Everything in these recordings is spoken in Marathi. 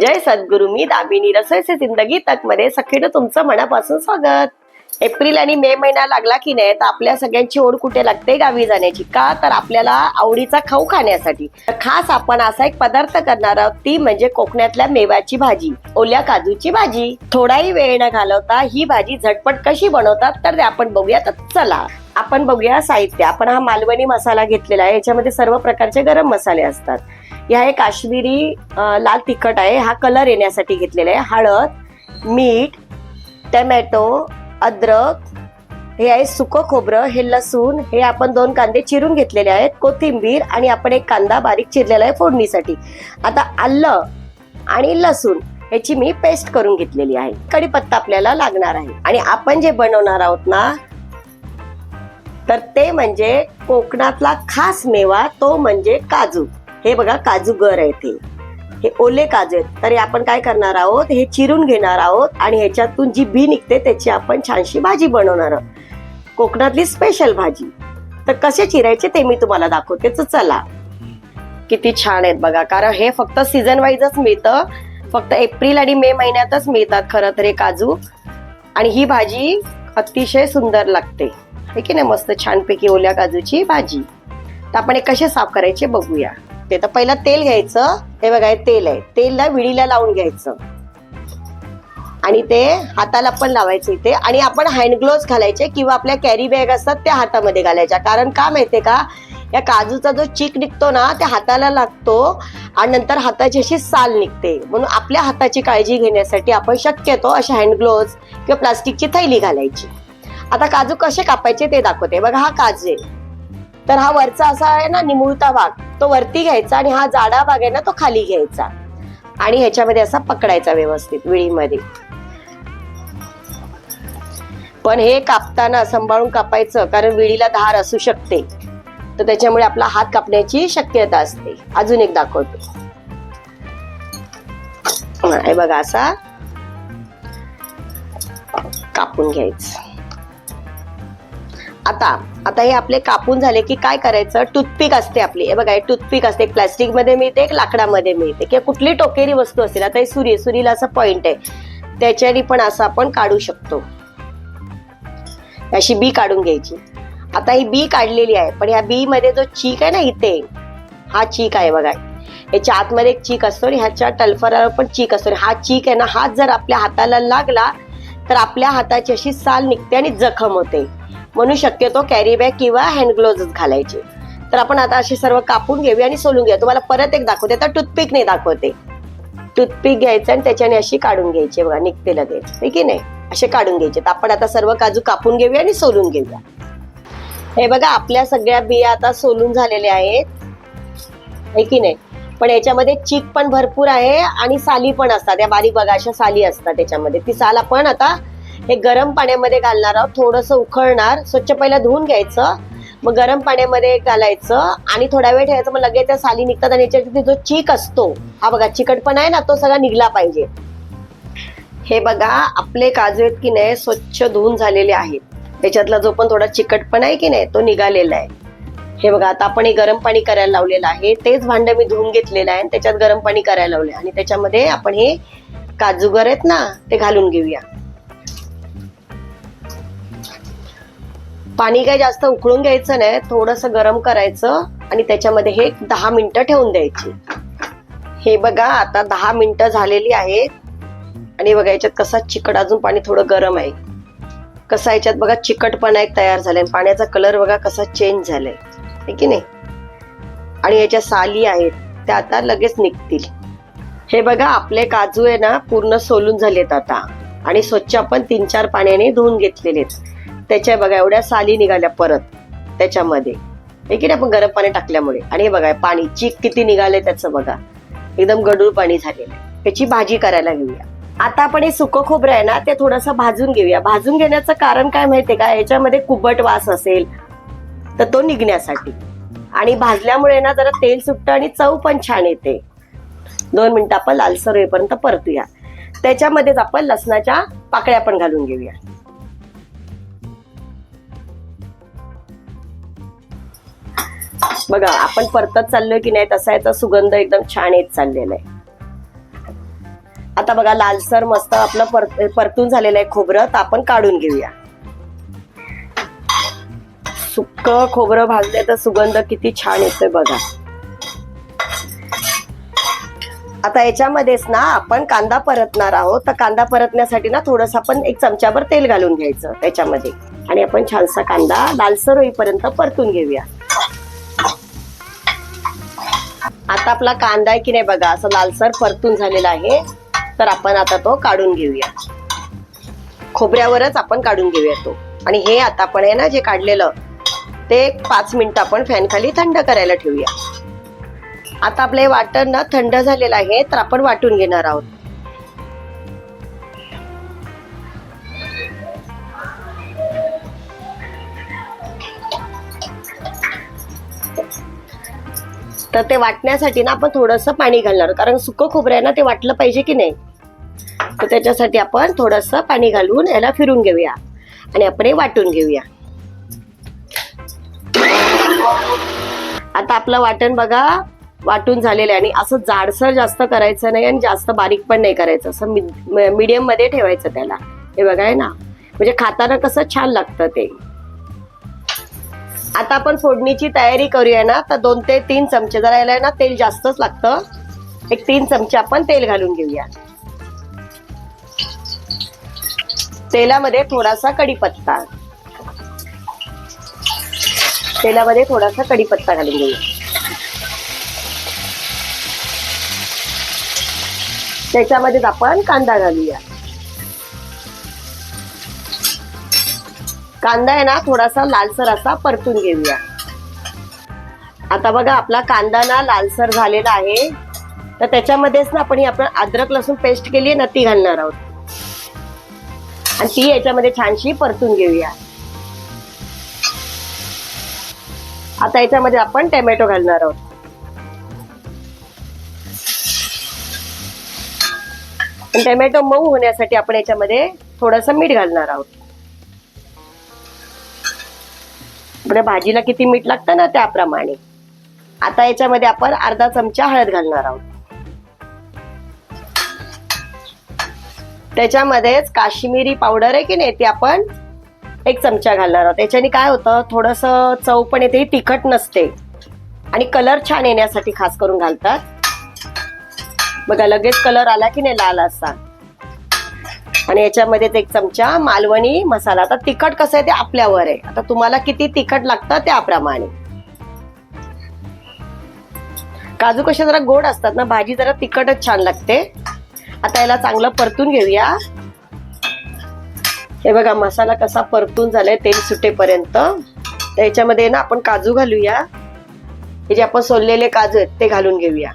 जय सद्गुरु मी दामिनी रसोईचे जिंदगी तकमध्ये सखीनं तुमचं मनापासून स्वागत. एप्रिल आणि मे महिना लागला की नाही तर आपल्या सगळ्यांची ओढ कुठे लागते गावी जाण्याची? का? तर आपल्याला आवडीचा खाऊ खाण्यासाठी. खास आपण असा एक पदार्थ करणार आहोत ती म्हणजे कोकणातल्या मेवाची भाजी ओल्या काजूची भाजी. थोडाही वेळ न घालवता ही भाजी झटपट कशी बनवतात तर ते आपण बघूया. तर चला आपण बघूया साहित्य. आपण हा मालवणी मसाला घेतलेला आहे याच्यामध्ये सर्व प्रकारचे गरम मसाले असतात. ह्या हे काश्मीरी लाल तिखट आहे. हा कलर येण्यासाठी घेतलेला आहे. हळद मीठ टमॅटो अद्रक हे आहे सुकं खोबरं हे लसूण हे आपण दोन कांदे चिरून घेतलेले आहेत. कोथिंबीर आणि आपण एक कांदा बारीक चिरलेला आहे फोडणीसाठी. आता आलं आणि लसूण ह्याची मी पेस्ट करून घेतलेली आहे. कढीपत्ता आपल्याला लागणार आहे. आणि आपण जे बनवणार आहोत ना तर ते म्हणजे कोकणातला खास मेवा तो म्हणजे काजू. हे बघा काजू गर आहे ते. हे ओले काजू आहेत. तरी आपण काय करणार आहोत? हे चिरून घेणार आहोत आणि ह्याच्यातून जी बी निघते त्याची आपण छानशी भाजी बनवणार आहोत. कोकणातली स्पेशल भाजी. तर कसे चिरायचे ते मी तुम्हाला दाखवते. तर चला. किती छान आहेत बघा. कारण हे फक्त सीझन वाईजच मिळतं. फक्त एप्रिल आणि मे महिन्यातच मिळतात खरं तर हे काजू. आणि ही भाजी अतिशय सुंदर लागते. हे की नाही? मस्त छानपैकी ओल्या काजूची भाजी. तर आपण हे कसे साफ करायचे बघूया. ते तर पहिलं तेल घ्यायचं. हे बघा तेल आहे. तेलला विडीला लावून घ्यायचं. आणि ते हाताला पण लावायचं इथे. आणि आपण हँडग्लोव्स घालायचे किंवा आपल्या कॅरी बॅग असतात त्या हातामध्ये घालायच्या. कारण का माहितीये का? या काजूचा जो चीक निघतो ना त्या हाताला लागतो आणि नंतर हाताची अशी साल निघते. म्हणून आपल्या हाताची काळजी घेण्यासाठी आपण शक्यतो अशा हँड ग्लोव्ह किंवा प्लास्टिकची थैली घालायची. आता काजू कसे कापायचे ते दाखवते. बघा हा काजू आहे. तर हा वरचा असा आहे ना निमुळता भाग. तो वरती घ्यायचा आणि हा जाडा भाग आहे ना तो खाली घ्यायचा. आणि ह्याच्यामध्ये असा पकडायचा व्यवस्थित विळीमध्ये. पण हे कापताना सांभाळून कापायचं कारण विळीला धार असू शकते. तर त्याच्यामुळे आपला हात कापण्याची शक्यता असते. अजून एक दाखवतो. हे बघा असा कापून घ्यायचं. आता आता हे आपले कापून झाले की काय करायचं? टूथपिक असते आपली. हे बघा टूथपिक असते. एक प्लास्टिकमध्ये मिळते एक लाकडामध्ये मिळते. किंवा कुठली टोकेरी वस्तू असेल आता हे सुरी सुरीला असं पॉइंट आहे. त्याच्याने पण असं आपण काढू शकतो. अशी बी काढून घ्यायची. आता ही बी काढलेली आहे पण ह्या बी मध्ये जो चीक आहे ना इथे हा चीक आहे बघा. याच्या आतमध्ये एक चीक असतो आणि ह्याच्या टल्फरावर पण चीक असतो. आणि हा चीक आहे ना हात जर आपल्या हाताला लागला तर आपल्या हाताची अशी साल निघते आणि जखम होते. म्हणून शक्यतो कॅरी बॅग किंवा हँड ग्लोव्ह घालायचे. तर आपण आता असे सर्व कापून घेऊया आणि सोलून घेऊया. तुम्हाला परत एक दाखवते. तर टूथपिक नाही दाखवते. टूथपिक घ्यायचं आणि त्याच्याने अशी काढून घ्यायची. बघा निघते लगेच. हे की नाही? असे काढून घ्यायचे. तर आपण आता सर्व काजू कापून घेऊया आणि सोलून घेऊया. हे बघा आपल्या सगळ्या बिया आता सोलून झालेल्या आहेत. की नाही? पण याच्यामध्ये चीक पण भरपूर आहे आणि साली पण असतात. या बारीक बघा अशा साली असतात त्याच्यामध्ये ती साल आपण आता हे गरम पाण्यामध्ये घालणार आहोत. थोडस उखळणार स्वच्छ पहिला धुवून घ्यायचं. मग गरम पाण्यामध्ये घालायचं. आणि थोडा वेळ ठेवायचं. मग लगेच त्या साली निघतात आणि याच्यात जो चीक असतो हा बघा चिकटपणा आहे ना तो सगळा निघला पाहिजे. हे बघा आपले काजू आहेत की नाही स्वच्छ धुवून झालेले आहेत. त्याच्यातला जो पण थोडा चिकटपणा आहे की नाही तो निघालेला आहे. हे बघा आता आपण हे गरम पाणी करायला लावलेलं आहे. तेच भांड मी धुवून घेतलेलं आहे आणि त्याच्यात गरम पाणी करायला लावले आणि त्याच्यामध्ये आपण हे काजूगर आहेत ना ते घालून घेऊया. पाणी काय जास्त उकळून घ्यायचं नाही थोडस गरम करायचं आणि त्याच्यामध्ये हे दहा मिनिटं ठेवून द्यायची. हे बघा आता दहा मिनिटं झालेली आहेत. आणि बघा याच्यात कसा चिकट अजून पाणी थोडं गरम आहे. कसा याच्यात बघा चिकटपणा एक तयार झालाय. पाण्याचा कलर बघा कसा चेंज झालाय. आहे की नाही? आणि याच्या साली आहेत. त्या आता लगेच निघतील. हे बघा आपले काजू आहे ना पूर्ण सोलून झालेत आता. आणि स्वच्छ आपण तीन चार पाण्याने धुवून घेतलेले त्याच्या बघा एवढ्या साली निघाल्या परत त्याच्यामध्ये. हे की नाही आपण गरम पाणी टाकल्यामुळे. आणि हे बघा पाणी चीक किती निघाले त्याचं बघा. एकदम गडूळ पाणी झालेलं आहे. त्याची भाजी करायला घेऊया. आता आपण हे सुकं खोबरं आहे ना ते थोडंसं भाजून घेऊया. भाजून घेण्याचं कारण काय माहितीये का? याच्यामध्ये कुबट वास असेल तर तो निघण्यासाठी. आणि भाजल्यामुळे ना जरा तेल सुटतं आणि चव पण छान येते. दोन मिनिटं आपण लालसर होईपर्यंत परतूया. त्याच्यामध्येच आपण लसणाच्या पाकळ्या पण घालून घेऊया. बघा आपण परतत चाललोय की नाही तसा याचा सुगंध एकदम छान येत चाललेला आहे. आता बघा लालसर मस्त आपलं पर- परतून झालेलं आहे खोबरं तर आपण काढून घेऊया. सुक्क खोबरं भाजले तर सुगंध किती छान येतोय बघा. आता याच्यामध्येच ना आपण कांदा परतणार आहोत तर कांदा परतण्यासाठी ना थोडस आपण एक चमच्याभर तेल घालून घ्यायचं त्याच्यामध्ये आणि आपण छानसा कांदा लालसर होईपर्यंत परतून घेऊया. आता आपला कांदा आहे की नाही बघा असं लालसर परतून झालेला आहे. तर आपण आता तो काढून घेऊया. खोबऱ्यावरच आपण काढून घेऊया तो. आणि हे आता आपण आहे ना जे काढलेलं ते पाच मिनिटं आपण फॅन खाली थंड करायला ठेवूया. आता आपलं हे वाटण ना थंड झालेलं आहे तर आपण वाटून घेणार आहोत. तर ते वाटण्यासाठी ना आपण थोडस पाणी घालणार. कारण सुकं खोबरं आहे ना ते वाटलं पाहिजे की नाही? तर त्याच्यासाठी आपण थोडस पाणी घालून याला फिरून घेऊया. आणि आपण हे वाटून घेऊया. आता आपलं वाटण बघा वाटून झालेलं आहे. आणि असं जाडसर जास्त करायचं नाही आणि जास्त बारीक पण नाही करायचं. असं मीडियममध्ये ठेवायचं त्याला. हे बघा आहे ना? म्हणजे खाताना कसं छान लागतं ते. आता आपण फोडणीची तयारी करूया ना तर दोन ते तीन चमचे जर यायला ना तेल जास्तच लागतं. एक तीन चमचे आपण तेल घालून घेऊया. तेलामध्ये थोडासा कढीपत्ता. तेलामध्ये थोडासा कढीपत्ता घालून घेऊया. त्याच्यामध्येच आपण कांदा घालूया. कांदा आहे ना थोडासा लालसर असा परतून घेऊया. आता बघा आपला कांदा ना लालसर झालेला आहे. तर त्याच्यामध्येच ना आपण ही आपण अद्रक लसूण पेस्ट केली आहे ना ती घालणार आहोत. आणि ती याच्यामध्ये छानशी परतून घेऊया. आता याच्यामध्ये आपण टोमॅटो घालणार आहोत. टोमॅटो मऊ होण्यासाठी आपण याच्यामध्ये थोडस मीठ घालणार आहोत. आपल्या भाजीला किती मीठ लागतं ना त्याप्रमाणे. आता याच्यामध्ये आपण अर्धा चमचा हळद घालणार आहोत. त्याच्यामध्येच काश्मीरी पावडर आहे की नाही ती आपण एक चमचा घालणार आहोत. त्याच्याने काय होतं थोडस चव पण येते ही तिखट नसते. आणि कलर छान येण्यासाठी खास करून घालतात. बघा लगेच कलर आला की नाही लाल असा. आणि याच्यामध्ये एक चमचा मालवणी मसाला. आता तिखट कसं आहे ते आपल्यावर आहे. आता तुम्हाला किती तिखट लागतं त्याप्रमाणे. काजू कशा जरा गोड असतात ना भाजी जरा तिखटच छान लागते. आता याला चांगलं परतून घेऊया. हे बघा मसाला कसा परतून झालाय तेल सुटेपर्यंत. त्याच्यामध्ये ना आपण काजू घालूया. हे जे आपण सोललेले काजू आहेत ते घालून घेऊया.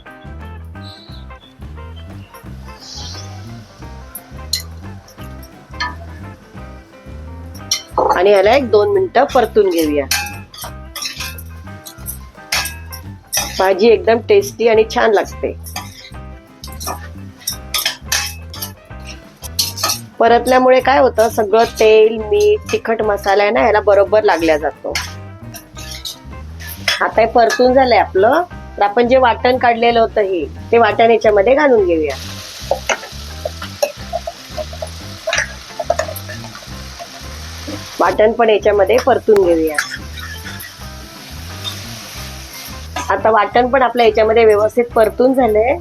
आणि याला एक दोन मिनिटं परतून घेऊया. भाजी एकदम टेस्टी आणि छान लागते. परतल्यामुळे काय होतं सगळं तेल मीठ तिखट मसाला आहे ना याला बरोबर लागल्या जातो. आता हे परतून झालंय आपलं. तर आपण जे वाटण काढलेलं होतं हे ते वाटण याच्यामध्ये घालून घेऊया. वाटण पण याच्यामध्ये परतून घेऊया. आता वाटण पण आपल्या याच्यामध्ये व्यवस्थित परतून झालंय.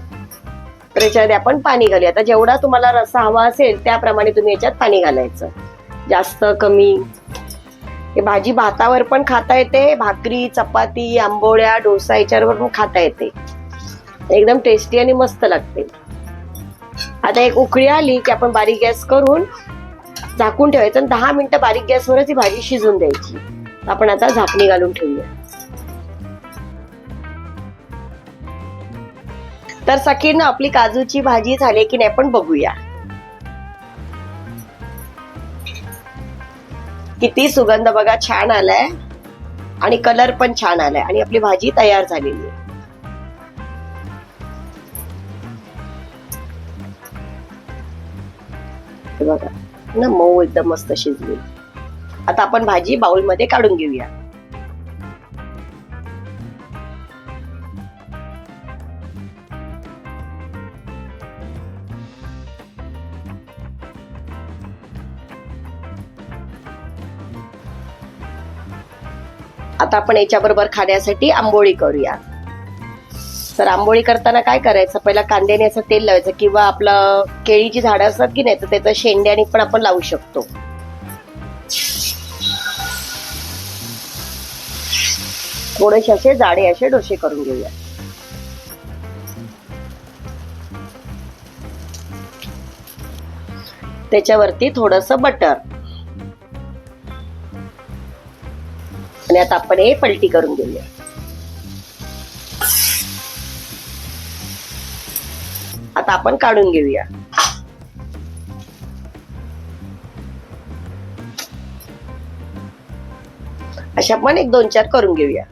तर याच्यामध्ये आपण पाणी घालूया. आता जेवढा तुम्हाला रस्सा हवा असेल त्याप्रमाणे तुम्ही याच्यात पाणी घालायचं. जास्त कमी. हे भाजी भातावर पण खाता येते. भाकरी चपाती आंबोळ्या डोसा याच्यावर पण खाता येते. एकदम टेस्टी आणि मस्त लागते. आता एक उकळी आली की आपण बारीक गॅस करून झाकून ठेवायचं आणि दहा मिनिटं बारीक गॅसवरच ही भाजी शिजून द्यायची. आपण आता झाकणी घालून ठेवूया. तर सखीनं आपली काजूची भाजी झाली की नाही पण बघूया. किती सुगंध बघा छान आलाय. आणि कलर पण छान आलाय. आणि आपली भाजी तयार झालेली आहे. बघा. ना मऊ एकदम मस्त शिजली. आता आपण भाजी बाउलमध्ये काढून घेऊया. आता आपण याच्याबरोबर खाण्यासाठी आंबोळी करूया. तर आंबोळी करताना काय करायचं? पहिला कांद्याने असं तेल लावायचं किंवा आपलं केळीची झाडं असतात की नाही तर त्याचं शेंड्याने पण आपण लावू शकतो. थोडेसे असे जाडे असे डोसे करून घेऊया. त्याच्यावरती थोडस बटर. आणि आता आपण हे पलटी करून घेऊया. आपण काढून घेऊया. अशा पण एक दोन चार करून घेऊया.